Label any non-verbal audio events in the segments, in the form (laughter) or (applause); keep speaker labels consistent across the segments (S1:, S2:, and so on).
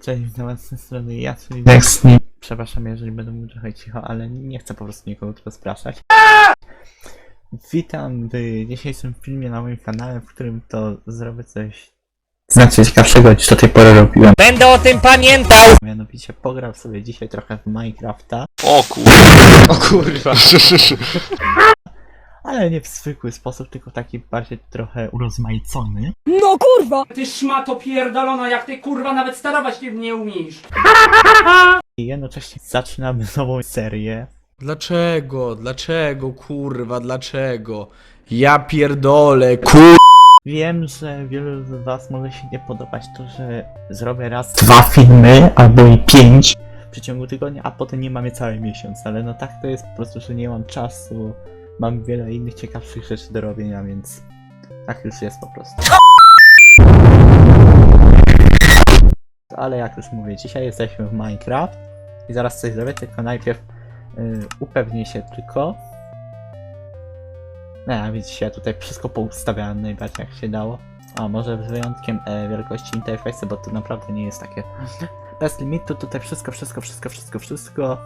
S1: Cześć, witam was z tej strony ja, czyli Dexny. Przepraszam, jeżeli będę mówił trochę cicho, ale nie chcę po prostu nikogo tu rozpraszać. Witam w dzisiejszym filmie na moim kanale, w którym to zrobię coś znacznie ciekawszego niż do tej pory robiłem.
S2: Będę o tym pamiętał!
S1: Mianowicie pogram sobie dzisiaj trochę w Minecrafta,
S3: O kurwa. O kurwa. (laughs)
S1: ale nie w zwykły sposób, tylko taki bardziej trochę urozmaicony.
S2: No kurwa!
S4: Ty szmato pierdolona, jak ty kurwa nawet sterować nie, nie umiesz.
S1: I jednocześnie zaczynamy nową serię.
S5: Dlaczego? Dlaczego, kurwa, dlaczego? Ja pierdolę, kur...
S1: Wiem, że wielu z was może się nie podobać to, że zrobię raz dwa filmy, albo i pięć w przeciągu tygodnia, a potem nie mamy cały miesiąc, ale no tak to jest po prostu, że nie mam czasu, mam wiele innych ciekawszych rzeczy do robienia, więc tak już jest po prostu. Ale jak już mówię, dzisiaj jesteśmy w Minecraft i zaraz coś zrobię, tylko najpierw yy, upewnię się tylko, no, widzicie, ja tutaj wszystko poustawiałem najbardziej jak się dało. A może z wyjątkiem e, wielkości interfejsu, bo to naprawdę nie jest takie bez limitu. Tutaj wszystko, wszystko, wszystko, wszystko, wszystko.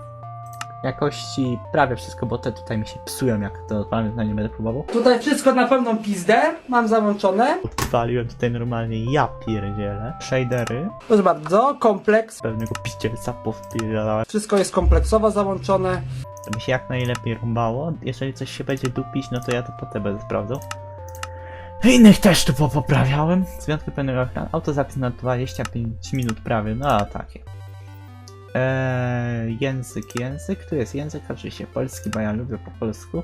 S1: Jakości prawie wszystko, bo te tutaj mi się psują, jak to odpalam, no nie będę próbował.
S4: Tutaj wszystko na pełną pizdę, mam załączone.
S1: Odpaliłem tutaj normalnie, ja pierdzielę. Shadery,
S4: Proszę bardzo, kompleks.
S1: pewnego piścielca powpierdalałem.
S4: Wszystko jest kompleksowo załączone.
S1: To mi się jak najlepiej rąbało. Jeżeli coś się będzie dupić, no to ja to potem będę sprawdzał. Innych też tu poprawiałem. Z wyjątkiem pewnego ekranu. Autozapis na 25 minut prawie. No a takie. Eee, język, język. Tu jest język, oczywiście polski, bo ja lubię po polsku.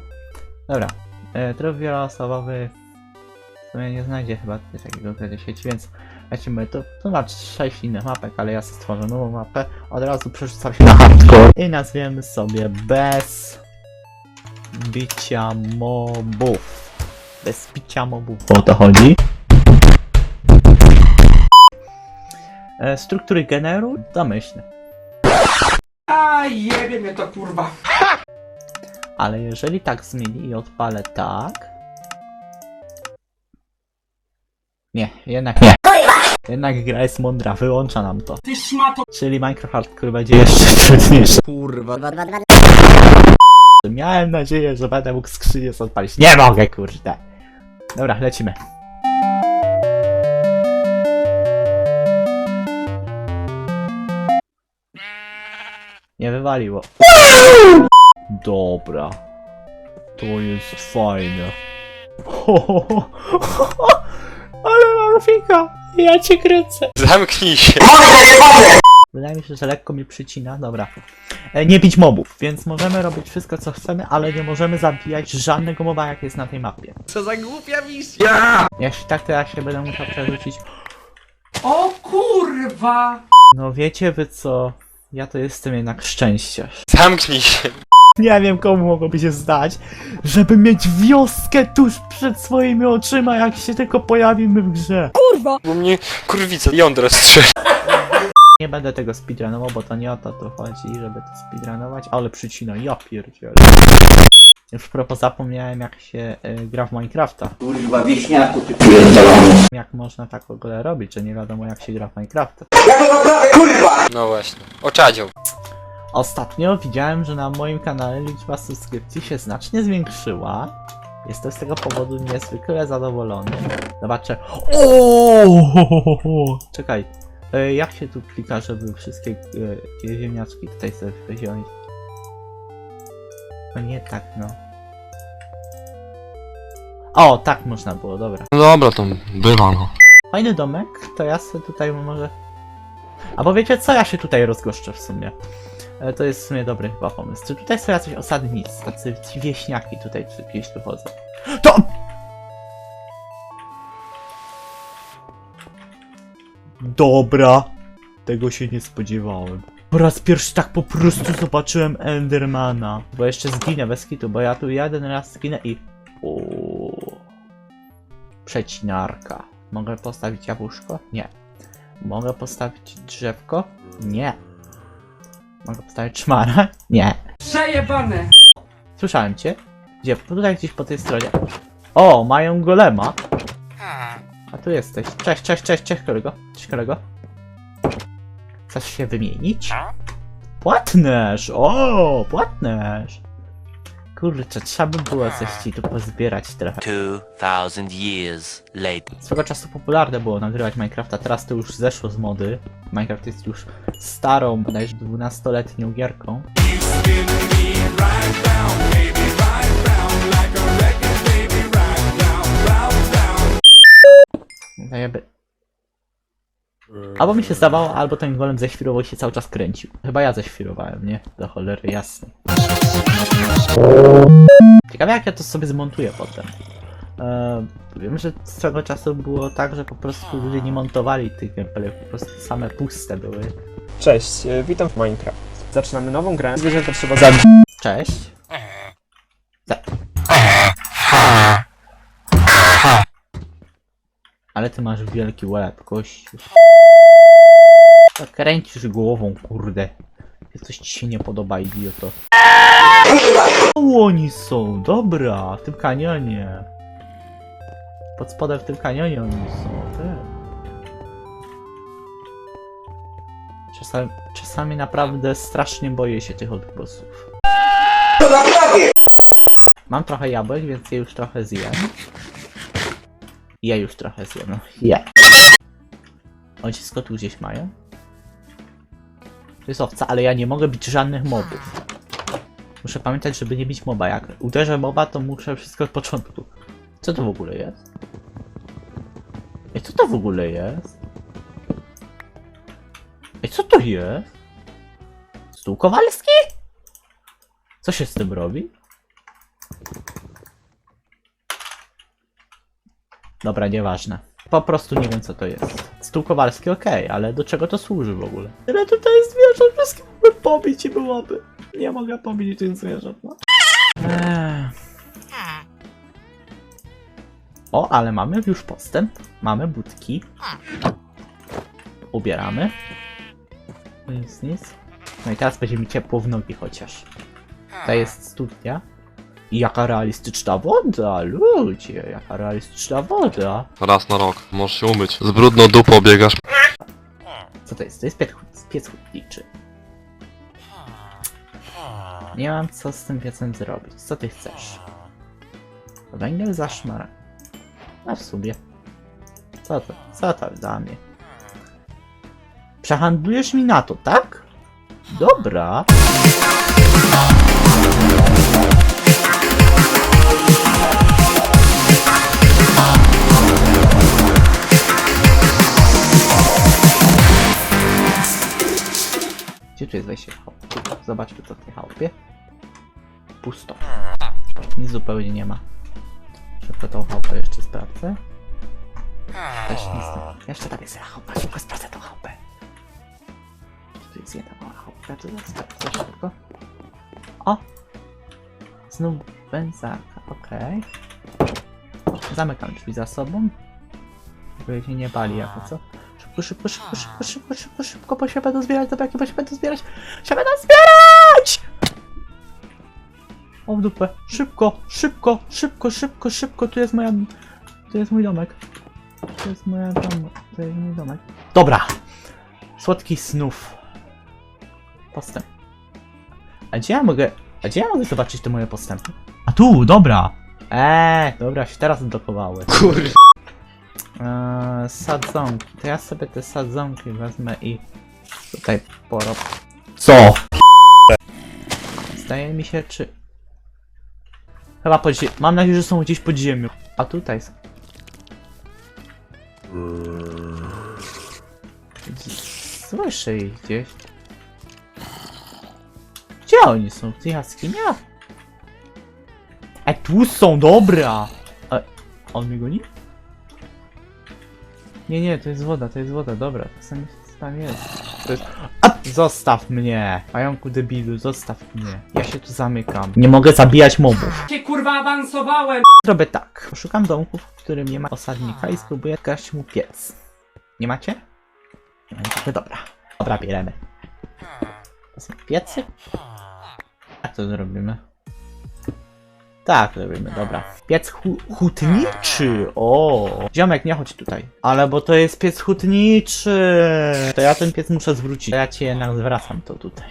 S1: Dobra. Eee, tryb wieloosobowy. W sumie nie znajdzie chyba takiego ukrycia sieci, więc lecimy. To, to ma 6 innych mapek, ale ja stworzę nową mapę. Od razu przerzucam się na hardcore. I nazwiemy sobie bez bicia mobów. Bez bicia mobów. O to chodzi. E, struktury generu domyślne.
S4: Jebie mnie to kurwa. (laughs)
S1: Ale jeżeli tak zmieni i odpalę tak. Nie, jednak nie. Jednak gra jest mądra, wyłącza nam to.
S4: Ty szmato.
S1: Czyli Minecraft Hardcore będzie jeszcze (laughs) trudniejszy.
S5: kurwa.
S1: Miałem nadzieję, że będę mógł skrzynię odpalić. Nie mogę, kurde. Dobra, lecimy. Nie wywaliło. Dobra. To jest fajne. (laughs) Ale mam fika. Ja cię kręcę.
S3: Zamknij się.
S1: Wydaje mi się, że lekko mi przycina. Dobra. E, nie bić mobów, więc możemy robić wszystko co chcemy, ale nie możemy zabijać żadnego moba jak jest na tej mapie.
S5: Co za głupia misja!
S1: Jeśli tak, to ja się będę musiał przerzucić.
S4: O kurwa.
S1: No wiecie wy co? Ja to jestem jednak szczęściarz.
S3: Zamknij się.
S1: Nie wiem komu mogłoby się zdać, żeby mieć wioskę tuż przed swoimi oczyma, jak się tylko pojawimy w grze.
S2: Kurwa!
S3: Bo mnie kurwica jądra strzeli.
S1: Nie będę tego speedrunował, bo to nie o to tu chodzi, żeby to speedrunować, ale przycina, ja pierdzielę. Już propos zapomniałem jak się y, gra w Minecrafta.
S6: Kurwa, wieśniaku, ty pierdolony.
S1: Jak można tak w ogóle robić, że nie wiadomo jak się gra w Minecrafta.
S6: Ja to naprawię, kurwa!
S3: No właśnie. Oczadział.
S1: Ostatnio widziałem, że na moim kanale liczba subskrypcji się znacznie zwiększyła. Jestem z tego powodu niezwykle zadowolony. Zobaczę. O! Czekaj. E, Jak się tu klika, żeby wszystkie e, ziemniaczki tutaj sobie wziąć? No nie tak, no. O, tak można było, dobra.
S3: No dobra, to bywa no.
S1: Fajny domek, to ja sobie tutaj może... Albo wiecie co, ja się tutaj rozgoszczę w sumie. E, To jest w sumie dobry chyba pomysł. Czy tutaj są jacyś osadnicy, tacy ci wieśniaki tutaj czy gdzieś tu chodzą? To... Dobra. Tego się nie spodziewałem. Po raz pierwszy tak po prostu zobaczyłem Endermana. Bo jeszcze zginę bez kitu, bo ja tu jeden raz zginę i... Uuu. Przecinarka. Mogę postawić jabłuszko? Nie. Mogę postawić drzewko? Nie. Mogę postawić szmara? Nie.
S4: Przejebane.
S1: Słyszałem cię. Gdzie? Tutaj gdzieś po tej stronie. O, mają golema. A tu jesteś. Cześć, cześć, cześć, cześć kolego. Cześć kolego. Chcesz się wymienić? Płatnerz! O, płatnerz! Kurczę, trzeba by było coś ci tu pozbierać trochę.
S7: 2000 years later.
S1: Swego czasu popularne było nagrywać Minecrafta, teraz to już zeszło z mody. Minecraft jest już starą, bodajże 12-letnią gierką. No jakby... Albo mi się zdawało, albo ten golem ześwirował się cały czas kręcił. Chyba ja ześwirowałem, nie? Do cholery jasne. Ciekawe jak ja to sobie zmontuję potem. E, wiem, że swego czasu było tak, że po prostu ludzie nie montowali tych gameplayów, po prostu same puste były.
S8: Cześć, e, witam w Minecraft. Zaczynamy nową grę. Zwierzęta trzeba zabić.
S1: Cześć. Za- Ale ty masz wielki łeb, gościu. Tak kręcisz głową, kurde. Coś ci się nie podoba, idioto. O, oni są, dobra, w tym kanionie. Pod spodem w tym kanionie oni są, tak. Czasami, czasami naprawdę strasznie boję się tych odgłosów. Mam trochę jabłek, więc je już trochę zjem. Je już trochę zjem, no. Je. Ocisko tu gdzieś mają? Jest owca, ale ja nie mogę bić żadnych mobów. Muszę pamiętać, żeby nie bić moba. Jak uderzę moba, to muszę wszystko od początku. Co to w ogóle jest? Ej, co to w ogóle jest? Ej, co to jest? Stół Kowalski? Co się z tym robi? Dobra, nieważne. Po prostu nie wiem co to jest. Stół Kowalski okej, ale do czego to służy w ogóle? Tyle tutaj jest zwierząt, wszystkie mogę pobić i byłoby. Nie mogę pobić tych zwierząt, no. Eee. O, ale mamy już postęp. Mamy budki. Ubieramy. Nic, nic. No i teraz będzie mi ciepło w nogi chociaż. To jest studnia. Jaka realistyczna woda, ludzie, jaka realistyczna woda.
S3: Raz na rok. Możesz się umyć. Z brudną dupą biegasz.
S1: Co to jest? To jest piec, piec hutniczy. Nie mam co z tym piecem zrobić. Co ty chcesz? Węgiel za szmarę. A w sumie. Co to? Co to dla mnie? Przehandlujesz mi na to, tak? Dobra. Tu jest wejście w chałupę? Zobaczmy co w tej chałupie. Pusto. Nic zupełnie nie ma. Szybko tą chałupę jeszcze sprawdzę. Też nic tam. Jeszcze tam jest chałupa, szybko sprawdzę tą chałupę. Tu jest jedna mała chałupka, to sprawdzę szybko. O! Znów węzarka, okej. Zamykam drzwi za sobą. Żeby się nie bali jako co. Szybko, szybko, szybko, szybko, szybko, szybko, szybko, bo się będą zbierać, dobra, bo się będą zbierać, się będą zbierać! O w dupę, szybko, szybko, szybko, szybko, szybko, tu jest moja, tu jest mój domek. To jest moja dom, to jest mój domek. Dobra, słodki snów. Postęp. A gdzie ja mogę, a gdzie ja mogę zobaczyć te moje postępy? A tu, dobra. Eee, dobra, się teraz odblokowały.
S3: Kurwa.
S1: Eee, sadzonki. To ja sobie te sadzonki wezmę i tutaj porob. Co? Zdaje mi się, czy... Chyba pod zie- Mam nadzieję, że są gdzieś pod ziemią. A tutaj są. Słyszę ich gdzieś. Gdzie oni są? W tych jaskiniach? E, tu są, dobra! E, on mnie goni? Nie, nie, to jest woda, to jest woda, dobra, to sam tam jest. To jest... A! Zostaw mnie! Pająku debilu, zostaw mnie. Ja się tu zamykam. Nie mogę zabijać mobów.
S4: Cię kurwa awansowałem!
S1: Zrobię tak. Poszukam domków, w którym nie ma osadnika i spróbuję kraść mu piec. Nie macie? Nie macie? Dobra. Dobra, bieremy. To są piecy? Jak to zrobimy? Tak, robimy, dobra. Piec hu hutniczy, o. Ziomek, nie chodź tutaj. Ale bo to jest piec hutniczy. To ja ten piec muszę zwrócić. Ja ci jednak zwracam to tutaj.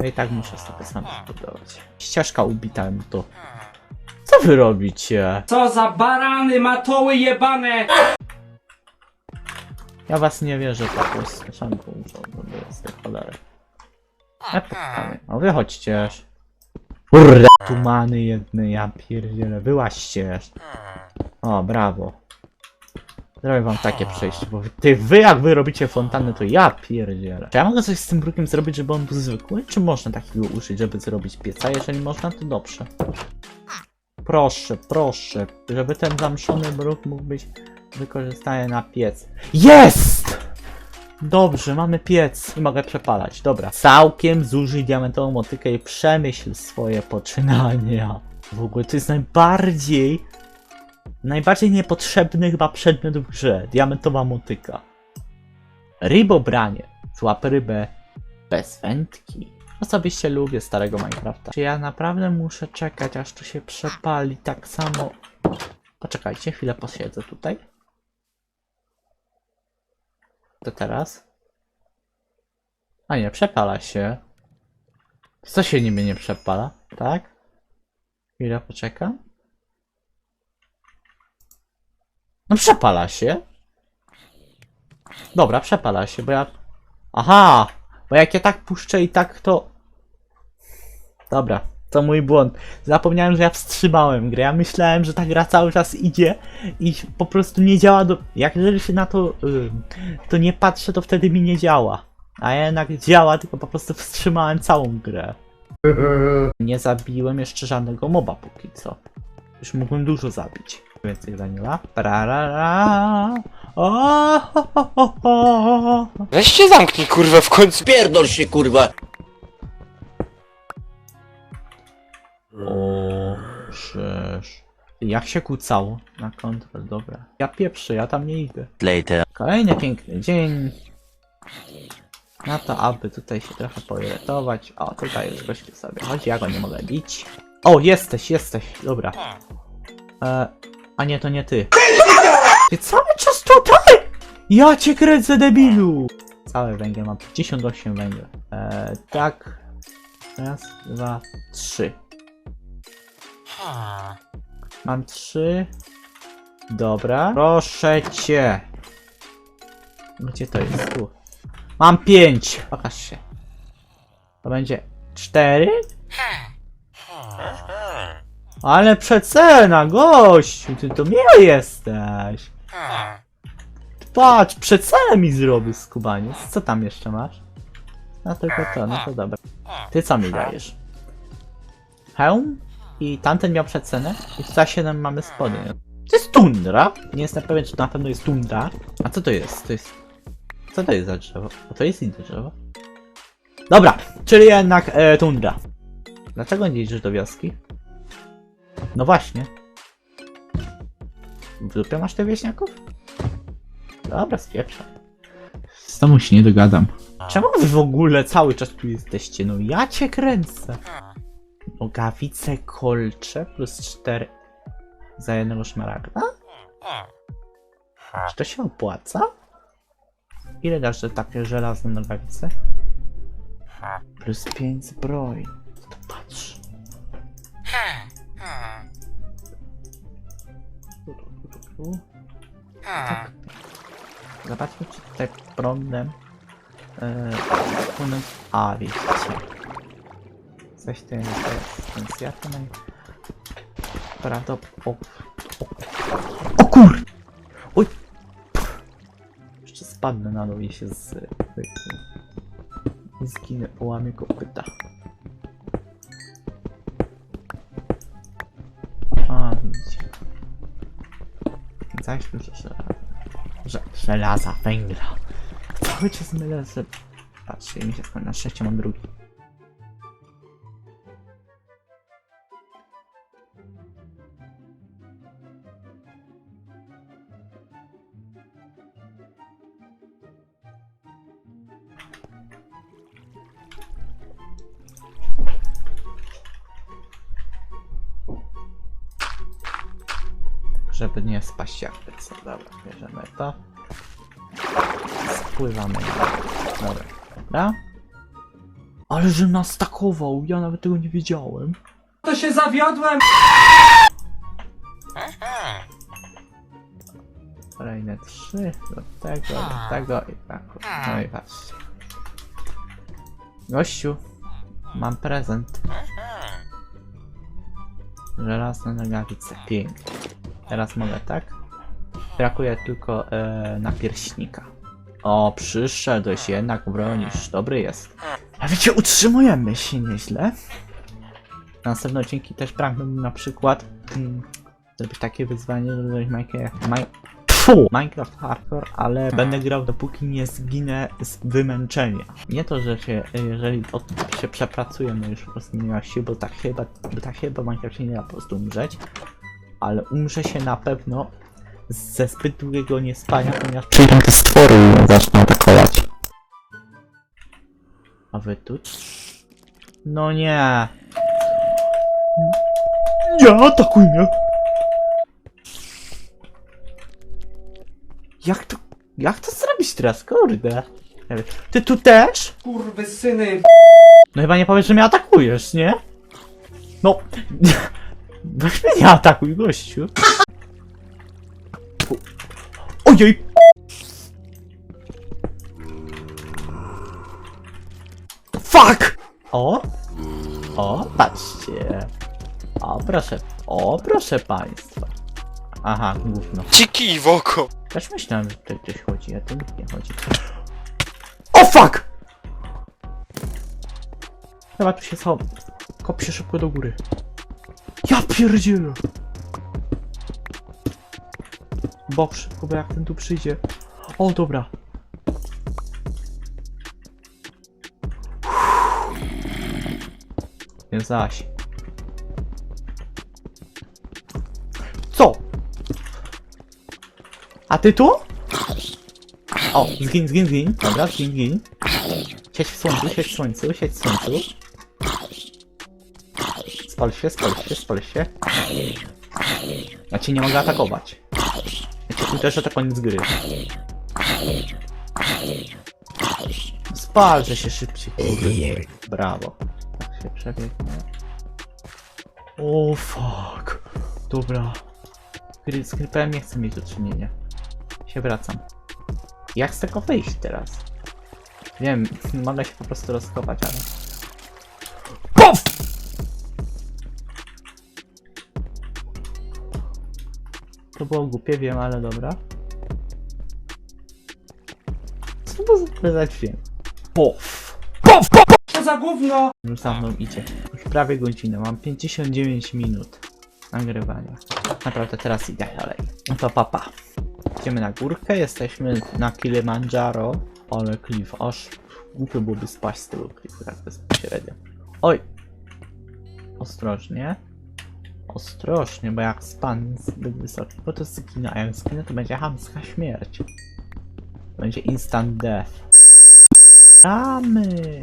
S1: No i tak muszę sobie sam zbudować. Ścieżka ubita no to. Co wy robicie?
S4: Co za barany, matoły jebane!
S1: Ja was nie wierzę po prostu. Szanku bo jest te Ja pytanie. No wychodźcież. Kurde, tumany jedne, ja pierdzielę, wyłaźcież. O, brawo. Zrobię wam takie przejście, bo ty, wy jak wy robicie fontanny, to ja pierdzielę. Czy ja mogę coś z tym brukiem zrobić, żeby on był zwykły? Czy można takiego użyć, żeby zrobić pieca? Jeżeli można, to dobrze. Proszę, proszę, żeby ten zamszony bruk mógł być wykorzystany na piec. Jest! Dobrze, mamy piec i mogę przepalać. Dobra. Całkiem zużyj diamentową motykę i przemyśl swoje poczynania. W ogóle to jest najbardziej. Najbardziej niepotrzebny chyba przedmiot w grze. Diamentowa motyka. Rybobranie. Złap rybę bez wędki. Osobiście lubię starego Minecrafta. Czy ja naprawdę muszę czekać, aż to się przepali tak samo? Poczekajcie, chwilę posiedzę tutaj. To teraz? A nie, przepala się. Co się niby nie przepala, tak? Chwilę poczekam. No przepala się. Dobra, przepala się, bo ja... Aha! Bo jak ja tak puszczę i tak to... Dobra, to mój błąd. Zapomniałem, że ja wstrzymałem grę. Ja myślałem, że ta gra cały czas idzie i po prostu nie działa do... Jak jeżeli się na to... to nie patrzę, to wtedy mi nie działa. A jednak działa, tylko po prostu wstrzymałem całą grę. (laughs) Nie zabiłem jeszcze żadnego moba póki co. Już mógłbym dużo zabić. Więcej Daniela. Pararara. O, ho, ho, ho, ho.
S2: Weź się zamknij kurwa w końcu.
S6: Pierdol się, kurwa.
S1: O, przecież. Jak się kucało na kontrol, dobra. Ja pieprzę, ja tam nie idę.
S7: Later.
S1: Kolejny piękny dzień. Na to, aby tutaj się trochę poirytować. O, tutaj już gościu sobie chodzi, ja go nie mogę bić. O, jesteś, jesteś, dobra. E, a nie, to nie ty. Ty cały czas tutaj! Ja cię kręcę, debilu! Cały węgiel, mam 58 węgiel. E, tak. Raz, dwa, trzy. Mam trzy. Dobra. Proszę cię. Gdzie to jest? Tu. Mam pięć. Pokaż się. To będzie cztery? Ale przecena, gościu, ty to miły jesteś. Patrz, przecenę mi zrobił skubaniec. Co tam jeszcze masz? No tylko to, no to dobra. Ty co mi dajesz? Hełm? I tamten miał przecenę? I za 7 mamy spodnie. To jest tundra? Nie jestem pewien, czy to na pewno jest tundra. A co to jest? To jest... Co to jest za drzewo? A to jest inne drzewo. Dobra, czyli jednak e, tundra. Dlaczego nie idziesz do wioski? No właśnie. W dupie masz te wieśniaków? Dobra, spieprzam. Z tobą się nie dogadam. Czemu wy w ogóle cały czas tu jesteście? No ja cię kręcę. Nogawice kolcze plus 4 za jednego szmaragda? Czy to się opłaca? Ile dasz za takie żelazne nogawice? Plus 5 zbroi. To patrz. Tak. Zobaczmy, czy tutaj prądem yy, płynąć... A, widzicie. Coś tu jest, naj... Prawdopodobnie... O, o kur... Oj! Jeszcze spadnę na dół i się z... I zginę, połamię kopyta. A, widzicie. Zaś dużo żelaza. Że, węgla. Cały czas mylę z... Patrzcie, mi się. Na szczęście mam drugi. Co. Dobra, bierzemy to. Spływamy. Dobra. Dobra. Ale że nas takował, ja nawet tego nie wiedziałem.
S4: To się zawiodłem.
S1: Kolejne trzy do tego, do tego i tak. No i patrzcie. Gościu, mam prezent. Żelazne nogawice, pięknie. Teraz mogę tak? Brakuje tylko e, napierśnika. O, przyszedłeś, jednak bronisz. Dobry jest. A wiecie, utrzymujemy się nieźle. Następne odcinki też pragnę na przykład mm, zrobić takie wyzwanie, żeby zrobić Minecraft, Pfu! Minecraft Hardcore, ale będę grał dopóki nie zginę z wymęczenia. Nie to, że się, jeżeli od, się przepracujemy już po prostu nie ma sił, bo tak chyba, bo tak chyba w Minecrafcie nie da po prostu umrzeć, ale umrze się na pewno ze zbyt długiego niespania, ponieważ przyjdą te stwory i zaczną atakować. A wy tu? No nie. Nie atakuj mnie! Jak to, jak to zrobić teraz, kurde? Nie wiem. Ty tu też?
S4: Kurwy syny.
S1: No chyba nie powiesz, że mnie atakujesz, nie? No. (laughs) Weź mnie nie atakuj, gościu. Ojej! Fuck! O! O, patrzcie. O, proszę. O, proszę państwa. Aha, gówno.
S2: Ciki w oko.
S1: Też myślałem, że tutaj ktoś chodzi, a tu nikt nie chodzi. O fuck! Chyba tu się schowam. Kop się szybko do góry. Ja pierdzielę! Bok szybko, bo jak ten tu przyjdzie. O, dobra. Nie zaś. Co? A ty tu? O, zgin, zgin, zgin. Dobra, zgin, zgin. Siedź w słońcu, siedź w słońcu, siedź w słońcu. Spal się, spal się, spal się. Ja cię nie mogę atakować. Ja cię uderzę, to koniec gry. Spal, że się szybciej. Brawo. Tak się przebiegnie. O fuck. Dobra. Z creeperem nie chcę mieć do czynienia. Się wracam. Jak z tego wyjść teraz? Wiem, mogę się po prostu rozkopać, ale... To było głupie, wiem, ale dobra. Co to za- za dźwięk? POF! POF! POF!
S4: Co za gówno.
S1: Już za mną idzie. Już prawie godzinę, mam 59 minut nagrywania. Naprawdę teraz idę dalej. No to papa. Idziemy na górkę, jesteśmy na Kilimandżaro. Ale klif, aż głupio byłoby spaść z tego klifu tak bezpośrednio. Oj! Ostrożnie. Ostrożnie, bo jak span zbyt wysoki, bo to zginę, a jak zginę to będzie hamska śmierć. To będzie instant death. Ramy!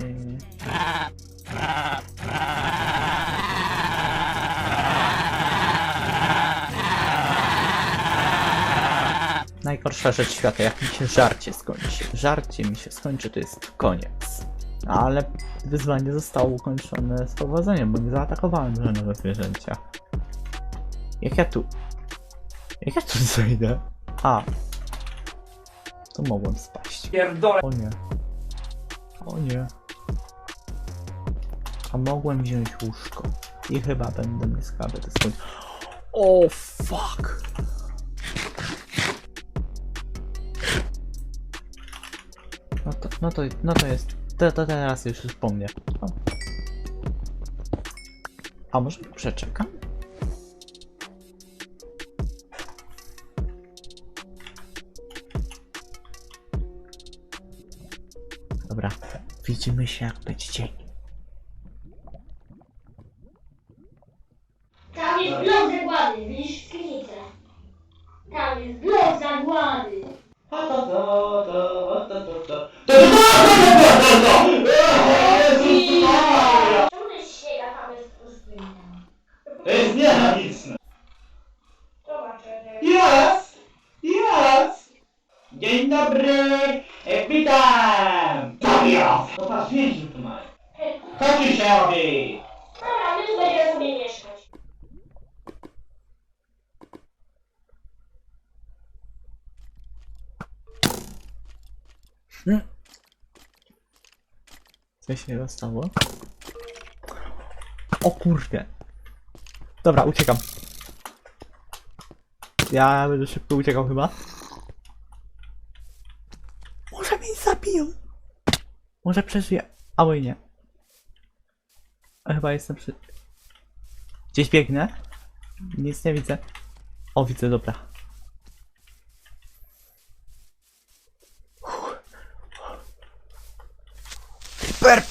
S1: Najgorsza rzecz świata, jak mi się żarcie skończy. Żarcie mi się skończy, to jest koniec. Ale wyzwanie zostało ukończone z powodzeniem, bo nie zaatakowałem żadnego zwierzęcia. Jak ja tu... Jak ja tu (laughs) zejdę? A. To mogłem spaść.
S4: Pierdolę.
S1: O nie. O nie. A mogłem wziąć łóżko. I chyba będę to skończyć. O fuck. No to, no to, no to jest. To, to teraz już już po mnie. O. A może przeczekam? Widzimy się jak
S4: więźniu tu mają. Co tu się robi?
S9: Dobra, my tu będziemy sobie mieszkać.
S1: Co się stało? O kurde. Dobra, uciekam. Ja będę szybko uciekał chyba. Może mnie zabiją. Może przeżyję. A oj nie. Chyba jestem przy... Gdzieś biegnę. Nic nie widzę. O, widzę, dobra. Super!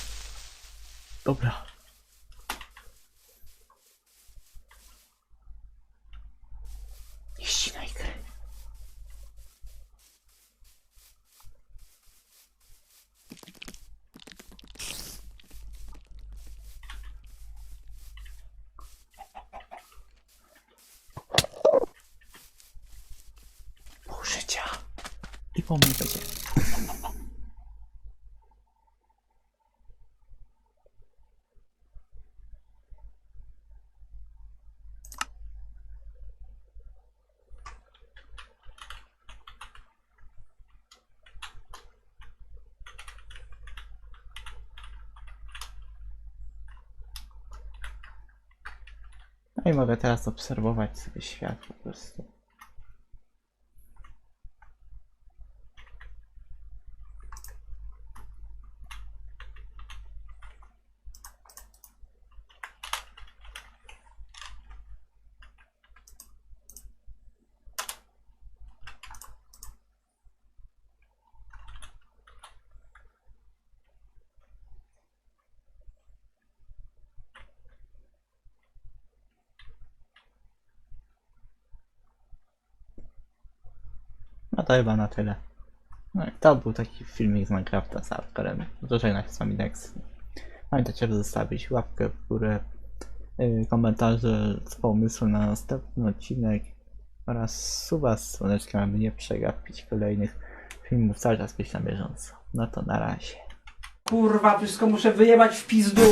S1: Dobra. Nie ścinaj gry. Pół życia. I po mnie będzie. No i mogę teraz obserwować sobie świat po prostu. To chyba na tyle. No i to był taki filmik z Minecrafta z hardcorem. Do żegnać z wami Next. Pamiętajcie, żeby zostawić łapkę w górę, yy, komentarze z pomysłem na następny odcinek oraz suba z słoneczkiem, aby nie przegapić kolejnych filmów, cały czas być na bieżąco. No to na razie.
S4: Kurwa, wszystko muszę wyjebać w pizdu.